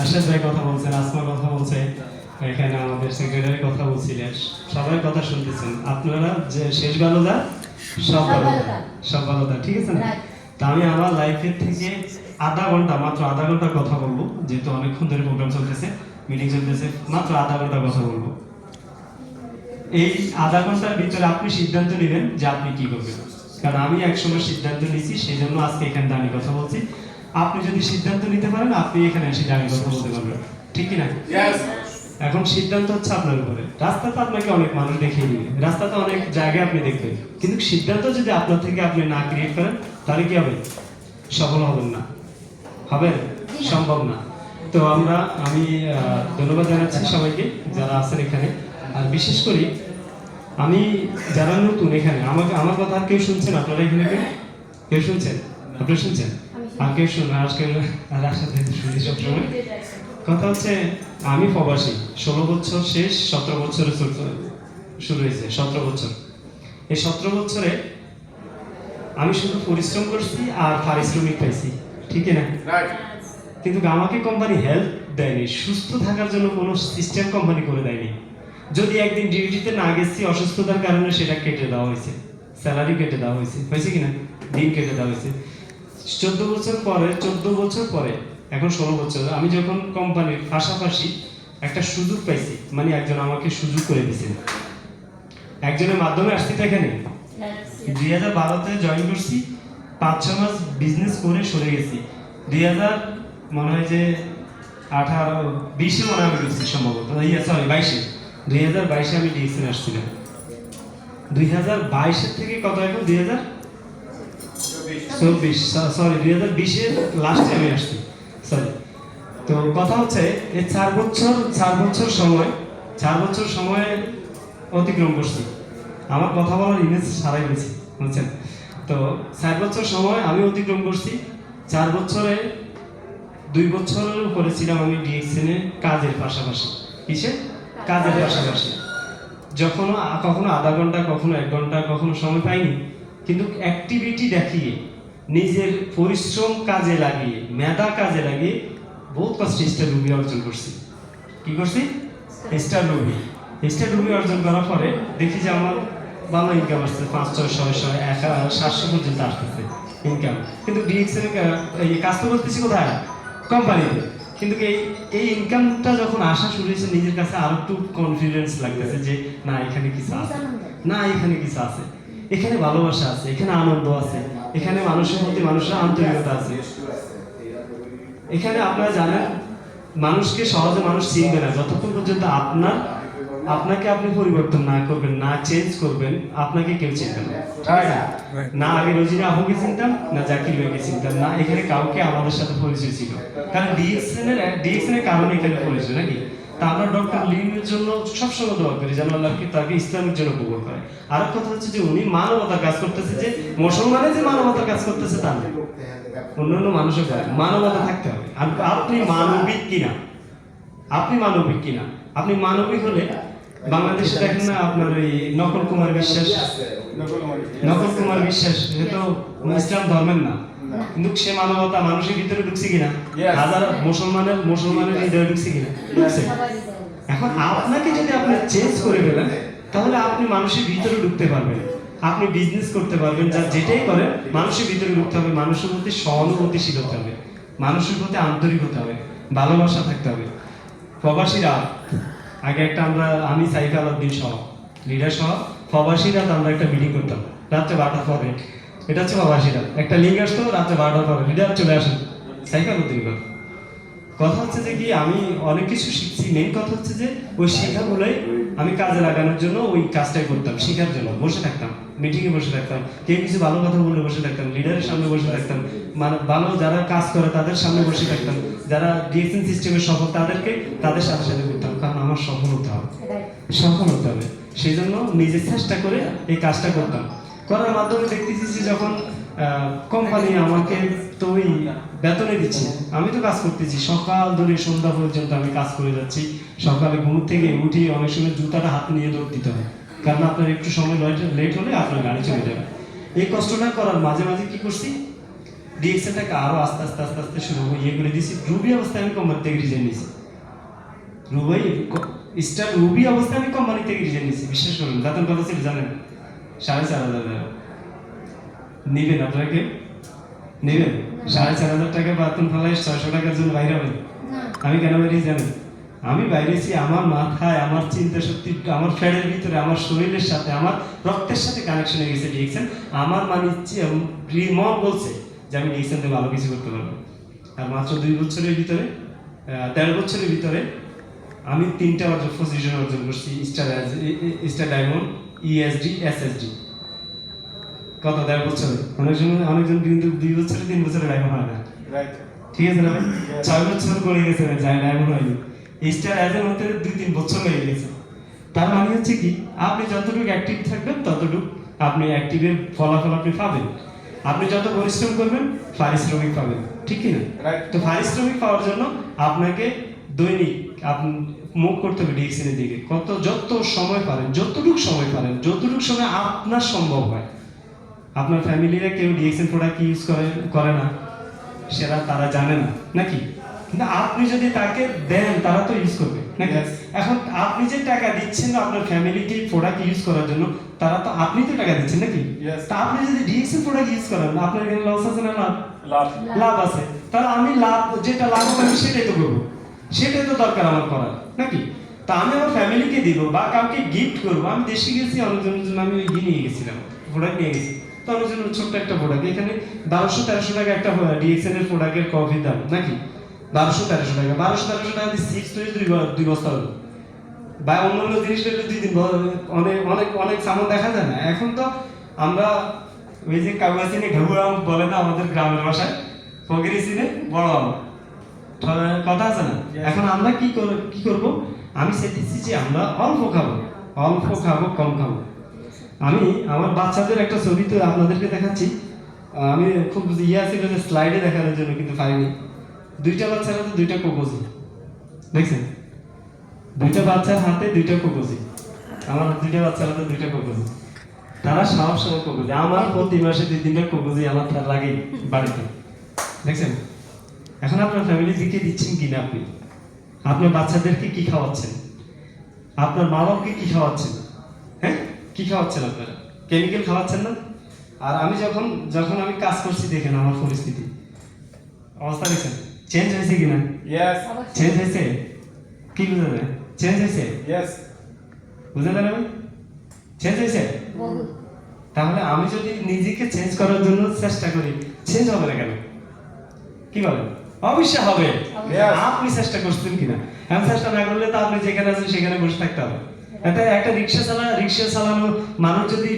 রাশেদ ভাই কথা বলছেন আসমা কথা বলছে এখানে আমাদের সেক্রেটারি কথা বলছিলেন। সবাই কথা শুনতেছেন। আপনারা যে শেষ বালোদা সব বালোদা সব বালোদা ঠিক আছে না? তা আমি আমার লাইফের থেকে আধা ঘণ্টা মাত্র আধা ঘণ্টা কথা বলব যেহেতু অনেকক্ষণ ধরে প্রোগ্রাম চলতেছে মিটিং চলতেছে মাত্র আধা ঘণ্টা কথা বলব। এই আধা ঘণ্টার ভিতরে আপনি সিদ্ধান্ত নেবেন যে আপনি কি করবেন। কারণ আমি একসময় সিদ্ধান্ত নিয়েছি সেই জন্য আজকে এখানে দাঁড়িয়ে কথা বলছি। আপনি যদি সিদ্ধান্ত নিতে পারেন আপনি এখানে এসে দাঁড়িয়ে কথা বলতে পারবেন। ঠিক কি না এখন সিদ্ধান্ত হচ্ছে আপনার উপরে। রাস্তাতে আপনাকে অনেক মানুষ দেখিয়ে দিবে। রাস্তাতে অনেক জায়গায় আপনি দেখবেন। কিন্তু সিদ্ধান্ত যদি আপনার থেকে আপনি না ক্রিয়েট করেন তাহলে কি হবে? সফল হবেন না। হবে? সম্ভব না। তো আমরা আমি ধন্যবাদ জানাচ্ছি সবাইকে যারা আছেন এখানে। আর বিশেষ করে আমি যারা নতুন এখানে আমাকে আমার কথা আর কেউ শুনছেন? আপনারা এখানে কেউ? কেউ শুনছেন? আপনারা শুনছেন? কেউ শুন আজকে শুনি সবসময়। কথা হচ্ছে আমি প্রবাসী ষোলো বছর শেষ সতেরো বছরে শুরু হয়েছে সতেরো বছর। এই সতেরো বছরে আমি শুধু পরিশ্রম করছি আর পারিশ্রমিক পাইছি ঠিক না? কিন্তু আমাকে কোম্পানি হেল্প দেয়নি সুস্থ থাকার জন্য কোনো সিস্টেম কোম্পানি করে দেয়নি। যদি একদিন ডিউটিতে না গেছি অসুস্থতার কারণে সেটা কেটে দেওয়া হয়েছে। স্যালারি কেটে দেওয়া হয়েছে হয়েছে কিনা দিন কেটে দেওয়া হয়েছে। চোদ্দ বছর পরে চোদ্দ বছর পরে এখন ষোলো বছর আমি যখন কোম্পানির পাশাপাশি একটা সুযোগ পাইছি মানে একজন আমাকে সুযোগ করে দিয়েছে একজনের মাধ্যমে আসছি তো এখানে। দুই হাজার বারোতে জয়েন করছি পাঁচ ছ মাস বিজনেস করে সরে গেছি। দুই হাজার মনে হয় যে আঠারো বিশে মনে হয় ঢুকছি সম্ভবত। ইয়ে সরি বাইশে। দুই হাজার বাইশে আমি ডিএক্সএন আসছিলাম। দুই হাজার বাইশের থেকে কত এখন? দুই হাজার চব্বিশ সরি দুই হাজার বিশের লাস্টে আমি আসছি। সরি তো কথা হচ্ছে, এই চার বছর চার বছর সময়, চার বছর সময় অতিক্রম করছি। আমার কথা বলার ইমেজ সারাই গেছি বুঝছেন? তো চার বছর সময় আমি অতিক্রম করছি, চার বছরে দুই বছরের উপরে ছিলাম আমি ডিএক্সএনে কাজের পাশাপাশি। কিসে কাজের পাশাপাশি। যখন কখনো আধা ঘণ্টা, কখনো এক ঘণ্টা, কখনো সময় পাইনি কিন্তু অ্যাক্টিভিটি দেখিয়ে নিজের পরিশ্রম কাজে লাগিয়ে মেধা কাজে লাগিয়ে বহুত কষ্ট স্টার রুবি অর্জন করছি। কি করছি? স্টার রুবি স্টার রুবি অর্জন করার পরে দেখি যে আমার ভালো ইনকাম আসছে পাঁচ ছয় ছয় ছয় এক সাতশো পর্যন্ত আসতেছে ইনকাম কিন্তু ডিএক্সের কাজ তো করতেছি কোথায়? কোম্পানিতে কিন্তু এই এই ইনকামটা যখন আসা শুরু হয়েছে নিজের কাছে আরও একটু কনফিডেন্স লাগতেছে যে না এখানে কিছু আছে। না এখানে কিছু আছে। এখানে ভালোবাসা আছে এখানে আনন্দ আছে এখানে মানুষের প্রতি মানুষের আন্তরিকতা আছে। এখানে আপনারা জানেন মানুষকে সহজে মানুষ চিনবে না। যতক্ষণ পর্যন্ত আপনার আপনাকে আপনি পরিবর্তন না করবেন না চেঞ্জ করবেন আপনাকে কেউ চিনবে না? না আগে রোজিনা আহকে চিনতাম না জাকির ভাইকে চিনতাম না এখানে কাউকে আমাদের সাথে পরিচয় ছিল। কারণ ডিএক্সএন এর ডিএক্সএন এর কারণে এখানে পরিচয় নাকি? তা আমরা ডক্টর লিমের জন্য সবসময় দোয়া করি যেন আল্লাহ কি তাকে ইসলামের জন্য কবুল করে আর কথা হচ্ছে যে উনি মানবতার কাজ করতেছে যে মুসলমানে যে মানবতার কাজ করতেছে তা না। অন্যান্য মানুষের মানবতা থাকতে হবে। আপনি মানবিক কিনা? আপনি মানবিক কিনা? আপনি মানবিক হলে বাংলাদেশে দেখেন না আপনার ওই নকল কুমার বিশ্বাস। নকল কুমার বিশ্বাস সে তো ইসলাম ধর্মের না। কিন্তু সে মানবতা মানুষের ভিতরে ঢুকছে কিনা? হাজার মুসলমানের মুসলমানের হৃদয়ে ঢুকছে কিনা? ঢুকছে। এখন আপনাকে যদি আপনি চেঞ্জ করে ফেলেন তাহলে আপনি মানুষের ভিতরে ঢুকতে পারবেন। আপনি বিজনেস করতে পারবেন যা যেটাই করেন মানুষের ভিতরে ঢুকতে হবে। মানুষের প্রতি সহানুভূতিশীল হতে হবে। মানুষের প্রতি আন্তরিক হতে হবে। ভালোবাসা থাকতে হবে। প্রবাসীরা আগে একটা আমরা আমি সাইফ আলাউদ্দিন সহ লিডার সহ প্রবাসীরা আমরা একটা মিটিং করতাম। রাত্রে বারোটার পরে। এটা হচ্ছে প্রবাসীরা একটা লিঙ্ক আসতো রাত্রে বারোটার পরে। লিডার চলে আসেন সাইফ আলাউদ্দিন কথা হচ্ছে যে কি আমি অনেক কিছু শিখছি। মেন কথা হচ্ছে যে ওই শেখাগুলোই আমি কাজে লাগানোর জন্য ওই কাজটাই করতাম শেখার জন্য। বসে থাকতাম মিটিংয়ে বসে থাকতাম কেউ কিছু ভালো কথা বলে বসে থাকতাম লিডারের সামনে বসে থাকতাম মানে ভালো যারা কাজ করে তাদের সামনে বসে থাকতাম যারা ডিএক্সএন সিস্টেমের সফল তাদেরকে তাদের সাথে সাথে করতাম কারণ আমার সফল হতে হবে। সফল হতে হবে। সেই জন্য নিজে চেষ্টা করে এই কাজটা করতাম। করার মাধ্যমে দেখতেছি যখন কোম্পানি আমাকে তো ওই বেতনে দিচ্ছে, আমি তো কাজ করতেছি। সকাল ধরে সন্ধ্যা পর্যন্ত আমি কাজ করে যাচ্ছি। সকালে ঘুম থেকে উঠি অনেক সময় জুতাটা হাত নিয়ে দৌড় দিতে হয়। কারণ আপনার একটু সময় লেট হলে আপনার গাড়ি চলে যাবে। এই কষ্টটা করার মাঝে মাঝে কি করছি? ডিএক্সএলটাকে আরও আস্তে আস্তে আস্তে আস্তে শুরু ইয়ে করে দিয়েছি। রুবি অবস্থায় আমি কোম্পানি থেকে রিজাইন নিয়েছি। রুবাই স্টার রুবি অবস্থায় আমি কোম্পানি থেকে রিজাইন নিয়েছি, বিশ্বাস করুন। কত ছিল জানেন। সাড়ে চার হাজার টাকা। নেবেন আপনারা কেউ নেবেন? সাড়ে চার হাজার টাকা বেতন ফেলায় ছয়শো টাকার জন্য বাইরে হবেন আমি কেন বেরিয়ে জানেন আমি বাইরেছি আমার মাথায় আমার চিন্তা শক্তি আমার ফ্যানের ভিতরে আমার শরীরের সাথে আমার রক্তের সাথে কানেকশন হয়ে গেছে ডিএক্সেন আমার মানে ইচ্ছে- মন বলছে যে আমি ডিএক্সেন থেকে ভালো কিছু করতে পারব। আর মাত্র দুই বছরের ভিতরে দেড় বছরের ভিতরে আমি তিনটা অর্জন পজিশন অর্জন করছি star star diamond ESD SSD কত দেড় বছরে? অনেকজন অনেকজন কিন্তু দুই বছরে তিন বছরে ডায়মন্ড হয় না। ঠিক আছে না ছয় বছর করে গেছে ডায়মন্ড হয়নি স্টার অ্যাজের মধ্যে দুই তিন বছর হয়ে গেছে। তার মানে হচ্ছে কি আপনি যতটুকু অ্যাক্টিভ থাকবেন ততটুকু আপনি অ্যাক্টিভের ফলাফল আপনি পাবেন। আপনি যত পরিশ্রম করবেন পারিশ্রমিক পাবেন। ঠিক কি না? Right. তো পারিশ্রমিক পাওয়ার জন্য আপনাকে দৈনিক আপনি মুখ করতে হবে ডিএক্সএনের দিকে। কত যত সময় পারেন যতটুকু সময় পারেন যতটুকু সময় আপনার সম্ভব হয়। আপনার ফ্যামিলিরা কেউ ডিএক্সএন প্রোডাক্ট ইউজ করে করে না। সেটা তারা জানে না নাকি? কিন্তু আপনি যদি তাকে দেন তারা তো ইউজ করবে নাকি. এখন আপনি যে টাকা দিচ্ছেন আপনার ফ্যামিলিকে প্রোডাক্ট ইউজ করার জন্য তারা তো আপনি তো টাকা দিচ্ছেন নাকি? তা আপনি যদি ডিএক্সএন প্রোডাক্ট ইউজ করেন আপনার এখানে লস আছে না লাভ. লাভ আছে। তাহলে আমি লাভ যেটা লাভ হবে আমি সেটাই তো করব। সেটাই তো দরকার আমার করার, নাকি? তা আমি আমার ফ্যামিলিকে দিব বা কাউকে গিফট করব। আমি দেশে গেছি অনেকজনের জন্য আমি ইয়ে নিয়ে গেছিলাম প্রোডাক্ট নিয়ে গেছি। তো অনেকজনের ছোট্ট একটা প্রোডাক্ট এখানে বারোশো তেরোশো টাকা একটা ডিএক্সএন এর প্রোডাক্টের কফি দাম, নাকি? বারোশো তেরোশো টাকা, বারোশো তেরোশো টাকা দিয়ে সিক্স তৈরি দুই দুই বস্তা হলো। বা অন্যান্য জিনিস পেলে দুই দিন অনেক অনেক অনেক সামান দেখা যায় না। এখন তো আমরা ওই যে কাগজ ঘুরা বলে না আমাদের গ্রামের ভাষায়? ফকিরি সিনে বড় আম ঠ- কথা আছে না? এখন আমরা কি কি করব? আমি চেয়েছি যে আমরা অল্প খাব। অল্প খাব কম খাব। আমি আমার বাচ্চাদের একটা ছবি তো আপনাদেরকে দেখাচ্ছি। আমি খুব ইয়ে ছিল যে স্লাইডে দেখানোর জন্য কিন্তু পাইনি। দুইটা বাচ্চার হাতে দুইটা কোকোজি। দেখছেন? দুইটা বাচ্চার হাতে দুইটা কোকোজি। আমার দুইটা বাচ্চার হাতে দুইটা কোকোজি। তারা সব সময় কোকোজি। আমার প্রতি মাসে দুই তিনটা কোকোজি আমার লাগেই বাড়িতে। দেখছেন? এখন আপনার ফ্যামিলি দিকে দিচ্ছেন কিনা আপনি? আপনার বাচ্চাদেরকে কি খাওয়াচ্ছেন? আপনার মা বাবাকে কি খাওয়াচ্ছেন? হ্যাঁ? কি খাওয়াচ্ছেন আপনারা? কেমিক্যাল খাওয়াচ্ছেন না? আর আমি যখন যখন আমি কাজ করছি দেখেন আমার পরিস্থিতি। অবস্থা দেখছেন চেঞ্জ হয়েছে কিনা? Yes. চেঞ্জ হয়েছে? কি বুঝা যায়? চেঞ্জ হয়েছে? Yes. বুঝতে পারেন আমি চেঞ্জ হয়েছে? তাহলে আমি যদি নিজেকে চেঞ্জ করার জন্য চেষ্টা করি চেঞ্জ হবে না কেন? কি বলেন? অবশ্যই হবে। আপনি চেষ্টা করছেন কিনা? আমি চেষ্টা না করলে তো আপনি যেখানে আছেন সেখানে বসে থাকতে হবে। এটা একটা রিক্সা চালা রিক্সা চালানো মানুষ যদি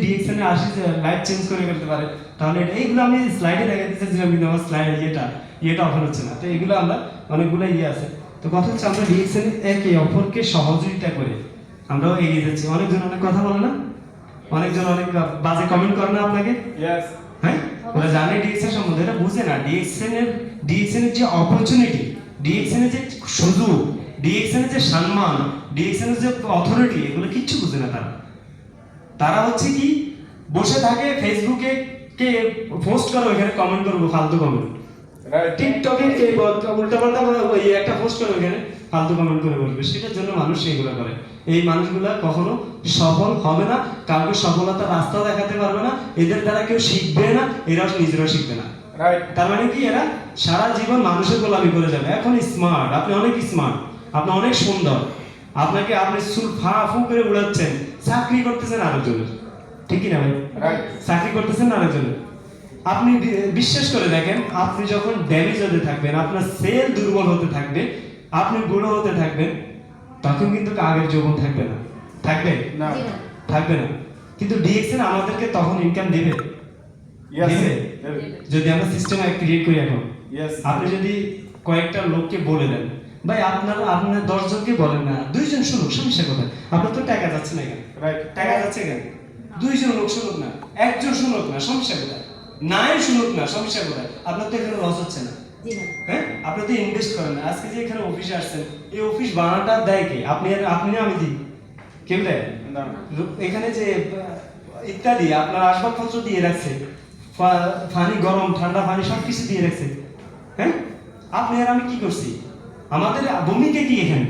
আসি লাইফ চেঞ্জ করে ফেলতে পারে তাহলে এইগুলো আমি স্লাইডে দেখা দিতেছিলাম কিন্তু আমার স্লাইড ইয়েটা ইয়েটা অফার হচ্ছে না। তো এগুলো আমরা অনেকগুলো ইয়ে আছে। তো কথা হচ্ছে আমরা ডিএক্সএন একে অপরকে সহযোগিতা করে আমরাও এগিয়ে যাচ্ছি। অনেকজন অনেক কথা বলে না? অনেকজন অনেক বাজে কমেন্ট করে না আপনাকে? হ্যাঁ? ওরা জানে ডিএক্সএন সম্বন্ধে এটা বুঝে না। ডিএক্সএন এর ডিএক্সএন এর যে অপরচুনিটি ডিএক্সএন এর যে সুযোগ ডিএক্সএন এর যে সম্মান ডিএক্সএন এর যে অথরিটি এগুলো কিচ্ছু বুঝে না তারা। তারা হচ্ছে কি বসে থাকে ফেসবুকে কে পোস্ট করো এখানে কমেন্ট করব ফালতু কমেন্ট Right. টিকটকে কে উল্টা পাল্টা ওই একটা পোস্ট করে ওখানে ফালতু কমেন্ট করে বলবে। সেটার জন্য মানুষ এগুলো করে। এই মানুষগুলা কখনো সফল হবে না কাউকে সফলতার রাস্তাও দেখাতে পারবে না এদের দ্বারা কেউ শিখবে না এরাও নিজেরাও শিখবে না। তার মানে কি এরা সারা জীবন মানুষের গোলামি করে যাবে। এখন স্মার্ট আপনি অনেক স্মার্ট আপনি অনেক সুন্দর। আপনাকে আপনি চুল ফা ফু করে উড়াচ্ছেন। চাকরি করতেছেন আরেকজনের ঠিক কি না ভাই চাকরি করতেছেন আরেকজনের আপনি বিশ্বাস করে দেখেন আপনি যখন ড্যামেজ হতে থাকবেন আপনার সেল দুর্বল হতে থাকবে আপনি বুড়ো হতে থাকবেন তখন কিন্তু আগের যৌবন থাকবে না। থাকবে? No. থাকবে না। কিন্তু ডিএক্সএন আমাদেরকে তখন ইনকাম দেবে. যদি আমরা সিস্টেম ক্রিয়েট করি এখন। আপনি যদি কয়েকটা লোককে বলে দেন ভাই আপনার আপনার দশজনকে বলেন না দুইজন শুনুক সমস্যা কোথায়? আপনার তো টাকা যাচ্ছে না এখানে। Right. টাকা যাচ্ছে এখানে। দুইজন লোক শুনুক না একজন শুনুক না সমস্যা কোথায়? নাই শুনুক না সমস্যা কোথায়? আপনার তো এখানে লস হচ্ছে না। হ্যাঁ আপনি তো ইনভেস্ট করেন আজকে যে এখানে অফিসে আসছেন এই অফিস বানাটা দেয় কে? আপনি আপনি না আমি দিই। কেউ দেয় এখানে যে ইত্যাদি আপনার আসবাবপত্র দিয়ে রাখছে। পানি গরম ঠান্ডা পানি সব কিছু দিয়ে রাখছে। হ্যাঁ? আপনি আর আমি কি করছি? আমাদের ভূমিকা কি এখানে?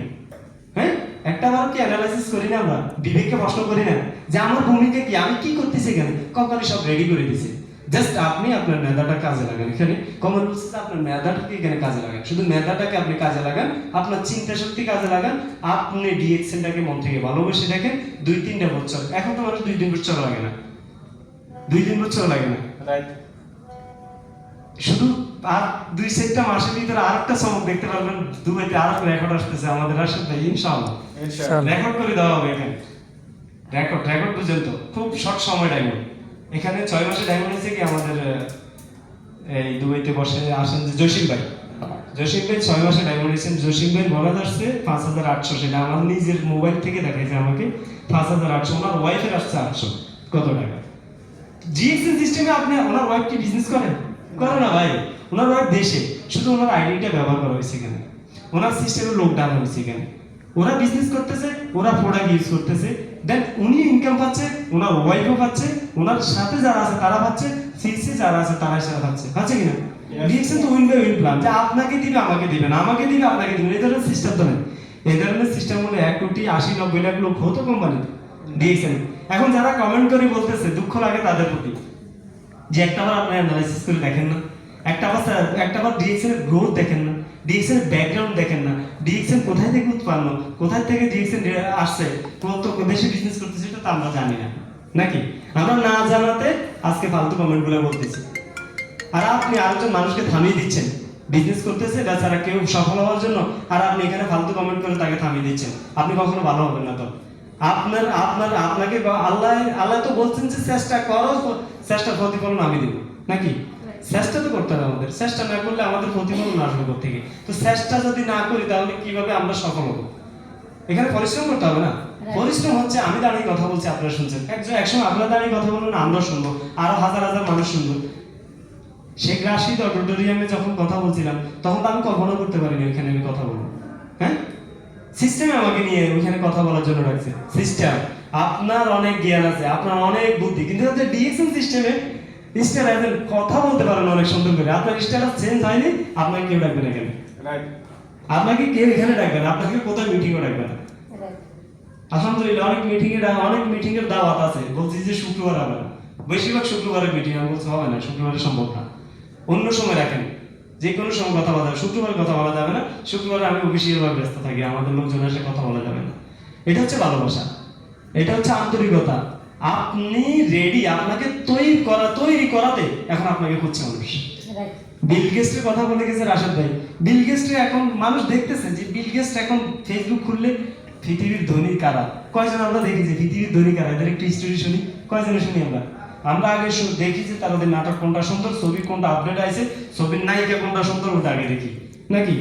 হ্যাঁ? একটা বার কি অ্যানালাইসিস করি না আমরা? বিবেককে প্রশ্ন করি না যে আমার ভূমিকা কি? আমি কি করতেছি এখানে? কোম্পানি সব রেডি করে দিছে। জাস্ট আপনি আপনার মেধাটা কাজে লাগান। এখানে কমন বলছে আপনার মেধাটাকে এখানে কাজে লাগান। শুধু মেধাটাকে আপনি কাজে লাগান আপনার চিন্তা শক্তি কাজে লাগান আপনি ডিএক্সএনটাকে মন থেকে ভালোবেসে দেখেন দুই তিনটা বছর এখন তো মানুষ দুই তিন বছর লাগে না। দুই তিন বছর লাগে না. শুধু আর দুই চারটা মাসের ভিতরে আরেকটা চমক দেখতে পারবেন দুবাইতে আর একটা রেকর্ড আসতেছে আমাদের রাশেদ ভাই ইনশাআল্লাহ। রেকর্ড করে দেওয়া হবে এখানে। রেকর্ড রেকর্ড পর্যন্ত। খুব শর্ট সময় ডায়মন্ড এখানে ছয় মাসে ডায়মন্ড হয়েছে কি আমাদের এই দুবাইতে বসে আসেন যে জসিম ভাই। জসিম ভাই ছয় মাসে ডায়মন্ড হয়েছেন জসিম ভাই বলা আসছে পাঁচ হাজার আটশো। সেটা আমার নিজের মোবাইল থেকে দেখাইছে আমাকে। পাঁচ হাজার আটশো। ওনার ওয়াইফের আসছে আটশো। কত টাকা? জিএক্সএন সিস্টেমে আপনি, ওনার ওয়াইফ কি বিজনেস করেন করে না ভাই। ওনার ওয়াইফ দেশে। শুধু ওনার আইডিটা ব্যবহার করা হয়েছে এখানে। ওনার সিস্টেমে লোক ডাউন হয়েছে এখানে। ওরা বিজনেস করতেছে, ওরা প্রোডাক্ট ইউজ করতেছে। দেন উনি ইনকাম পাচ্ছে ওনার ওয়াইফও পাচ্ছে ওনার সাথে যারা আছে তারা পাচ্ছে সিসি যারা আছে তারা সেটা পাচ্ছে। পাচ্ছে কিনা? Yes. তো উইন বাই উইন প্ল্যান যে আপনাকে দিবে আমাকে দিবে না আমাকে দিবে আপনাকে দিবে। এই ধরনের সিস্টেম তো নেই। এই ধরনের সিস্টেম হলে এক কোটি আশি নব্বই লাখ লোক হতো কোম্পানিতে দিয়েছেন এখন যারা কমেন্ট করে বলতেছে দুঃখ লাগে তাদের প্রতি। যে একটাবার আপনি অ্যানালাইসিস করে দেখেন না। একটা বার একটা বার এর গ্রোথ দেখেন না। ডিএক্সএন ব্যাকগ্রাউন্ড দেখেন না। ডিএক্সএন কোথায় থেকে উৎপন্ন? কোথায় থেকে ডিএক্সএন আসছে? কত দেশে বিজনেস করতেছে সেটা তো আমরা জানি না। নাকি? আমরা না জানাতে আজকে ফালতু কমেন্টগুলো বলতেছি। আর আপনি আরেকজন মানুষকে থামিয়ে দিচ্ছেন। বিজনেস করতেছে বেচারা কেউ সফল হওয়ার জন্য আর আপনি এখানে ফালতু কমেন্ট করে তাকে থামিয়ে দিচ্ছেন। আপনি কখনো ভালো হবেন না তো। আপনার আপনার, আপনাকে আল্লাহ আল্লাহ তো বলছেন যে চেষ্টা করো, চেষ্টা প্রতিফলন আমি দেবো। নাকি? চেষ্টা তো করতে হবে আমাদের। চেষ্টা না করলে আমাদের প্রতিফলন আসবে থেকে তো চেষ্টা যদি না করি তাহলে কীভাবে আমরা সফল হব? এখানে পরিশ্রম করতে হবে না? পরিশ্রম হচ্ছে আমি দাঁড়িয়ে কথা বলছি আপনারা শুনছেন। একজন একসময় আপনারা দাঁড়িয়ে কথা বলবেন আমরা শুনব। আরও হাজার হাজার মানুষ শুনব। শেখ রাশিদ অডিটোরিয়ামে যখন কথা বলছিলাম তখন তো আমি কল্পনা করতে পারিনি ওইখানে আমি কথা বলব। হ্যাঁ? সিস্টেমে আমাকে নিয়ে ওইখানে কথা বলার জন্য রাখছে সিস্টেম আপনার অনেক জ্ঞান আছে আপনার অনেক বুদ্ধি। কিন্তু ডিএক্সএন সিস্টেমে স্টার একজন কথা বলতে পারেন অনেক সুন্দর করে। আপনার স্ট্যাটাস চেঞ্জ হয়নি আপনাকে কেউ ডাকবে না এখানে। আপনাকে কেউ এখানে ডাকবে না আপনাকে কোথায় মিটিংও ডাকবে না। আলহামদুলিল্লাহ অনেক মিটিং এর অনেক মিটিং এর দাওয়াত আছে। বলছি যে শুক্রবার হবে না বেশিরভাগ শুক্রবারে মিটিং আমি বলছি হবে না শুক্রবারে সম্ভব না। অন্য সময় রাখেন। যে কোনো সময় কথা বলা যাবে। শুক্রবার কথা বলা যাবে না। শুক্রবারে আমি অফিসিয়াল ভাবে ব্যস্ত থাকি আমাদের লোকজন এসে কথা বলা যাবে না। এটা হচ্ছে ভালোবাসা। এটা হচ্ছে আন্তরিকতা। আপনি রেডি আপনাকে তৈরি করা তৈরি করাতে এখন আপনাকে খুঁজছে মানুষ। বিল গেস্টের কথা বলে গেছে রাশেদ ভাই। বিল গেস্টের এখন মানুষ দেখতেছে যে বিল গেস্ট এখন ফেসবুক খুললে পৃথিবীর ধনী কারা? কয়জন আমরা দেখি যে পৃথিবীর ধনী কারা? এদের একটু স্টোরি শুনি। কয়জনে শুনি আমরা? আমরা আগে দেখি যে তাদের নাটক কোনটা সুন্দর ছবি কোনটা আপডেট আছে ছবির নায়িকা কোনটা সুন্দর ওটা আগে দেখি। নাকি?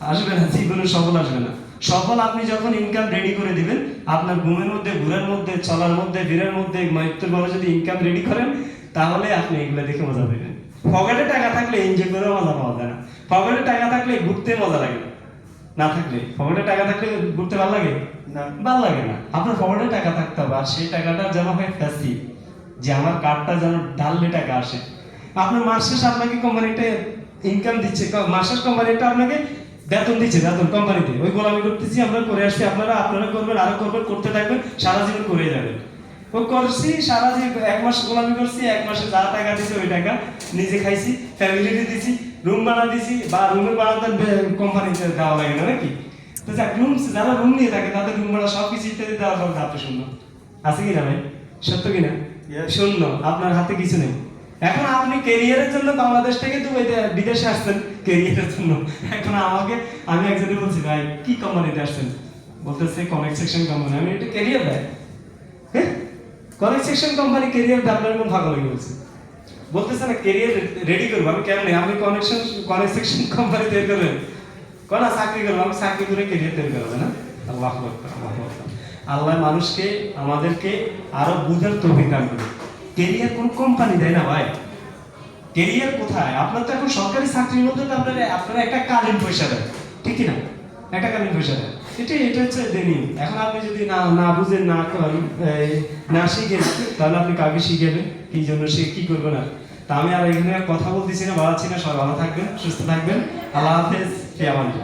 আসবে না জীবনে সফল আসবে না। সফল আপনি যখন ইনকাম রেডি করে দিবেন আপনার ঘুমের মধ্যে ঘুরের মধ্যে চলার মধ্যে ভিড়ের মধ্যে মৃত্যুর পরে যদি ইনকাম রেডি করেন তাহলে আপনি এগুলো দেখে মজা পাবেন। পকেটে টাকা থাকলে এনজয় করে মজা পাওয়া যায় না। পকেটে টাকা থাকলে ঘুরতে মজা লাগে না। থাকলে? পকেটে টাকা থাকলে ঘুরতে ভালো লাগে? না। ভালো লাগে না। আপনার পকেটে টাকা থাকতে হবে আর সেই টাকাটা যেন হয় প্যাসিভ যে আমার কার্ডটা যেন ঢাললে টাকা আসে। আপনার মাস শেষ আপনাকে কোম্পানিটা ইনকাম দিচ্ছে। মাস শেষ কোম্পানিটা আপনাকে বেতন দিচ্ছে বেতন কোম্পানিতে ওই গোলামি করতেছি আমরা করে আসছি আপনারা আপনারা করবেন আরও করবেন করতে থাকবেন সারা জীবন করে যাবেন। ওই করছি সারা জীবন এক মাস গোলামি করছি এক মাসে যা টাকা দিছে ওই টাকা নিজে খাইছি ফ্যামিলিতে দিছি রুম বানা দিছি বা রুমের বানাতে কোম্পানিতে দেওয়া লাগে না নাকি? তো যাক রুম যারা রুম নিয়ে থাকে তাদের রুম ভাড়া সব কিছু ইত্যাদি দেওয়ার পর আপনি শূন্য। আছে কিনা ভাই? সত্য কিনা? Yes. শূন্য আপনার হাতে কিছু নেই। এখন আপনি কেরিয়ারের জন্য বাংলাদেশ থেকে তো বিদেশে আসছেন কেরিয়ারের জন্য। এখন আমাকে, আমি একজনকে বলছি, ভাই, কি কোম্পানিতে আসছেন? বলতেছে কনেক্ট সেকশন কোম্পানি আমি, এটা কেরিয়ার দেয় হ্যাঁ? কনেক্ট সেকশন কোম্পানি কেরিয়ার কোন ভালো লাগে বলছে। বলতেছে না কেরিয়ার রেডি করব। আমি, কেমন? আপনি কানেকশন কনেক্ট সেকশন কোম্পানি তৈরি করবেন? কোন চাকরি করব। আমি চাকরি করে কেরিয়ার তৈরি করব না? আল্লাহ আল্লাহ মানুষকে, আমাদেরকে আরও বুঝার তৌফিক দান করে কেরিয়ার কোন কোম্পানি দেয় না ভাই? কেরিয়ার কোথায়? আপনার তো এখন সরকারি চাকরির মধ্যে তো আপনার আপনার একটা কালীন পয়সা দেয় ঠিক না একটা কালীন পয়সা দেয় এটাই, এটা হচ্ছে দেনি এখন আপনি যদি না না বুঝেন, না না শিখেন, তাহলে আপনি কাকে শিখাবেন? কি জন্য সে কি করবে না? তা আমি আর এখানে কথা বলতেছি না, বাড়াচ্ছি না। সবাই ভালো থাকবেন, সুস্থ থাকবেন। আল্লাহ হাফেজ ফিয়ামান্ডা